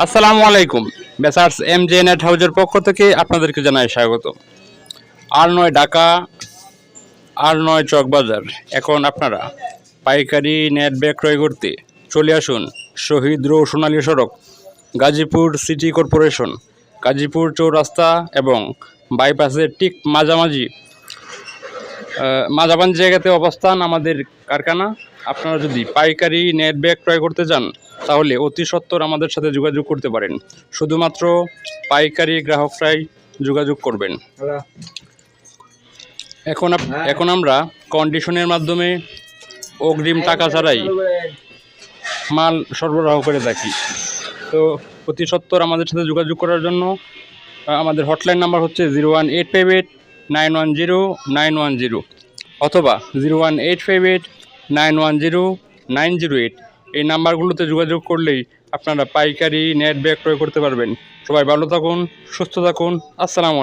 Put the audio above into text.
আসসালামু আলাইকুম। বেসার্স M J net হাউজের পক্ষ থেকে আপনাদেরকে জানাই স্বাগত। আর নয় ঢাকা, আর নয় চকবাজার। এখন আপনারা পাইকারি নেট ব্যাগ ক্রয় করতে চলে আসুন শহীদ রো সোনালী সড়ক, গাজীপুর সিটি কর্পোরেশন, গাজীপুর চৌরাস্তা এবং বাইপাসের ঠিক মাঝামাঝি মাঝামাঝি জায়গাতে অবস্থান আমাদের কারখানা। আপনারা যদি পাইকারি নেট ব্যাগ ক্রয় করতে চান তাহলে অতি সত্বর আমাদের সাথে যোগাযোগ করতে পারেন। শুধুমাত্র পাইকারি গ্রাহকরাই যোগাযোগ করবেন। এখন এখন আমরা কন্ডিশনের মাধ্যমে অগ্রিম টাকা ছাড়াই মাল সরবরাহ করে থাকি। তো অতি সত্বর আমাদের সাথে যোগাযোগ করার জন্য আমাদের হটলাইন নাম্বার হচ্ছে zero one eight five eight nine one zero nine one zero অথবা zero one eight five eight nine one zero nine zero eight এই নাম্বারগুলোতে যোগাযোগ করলেই আপনারা পাইকারি নেট ব্যাক ক্রয় করতে পারবেন। সবাই ভালো থাকুন, সুস্থ থাকুন। আসসালামু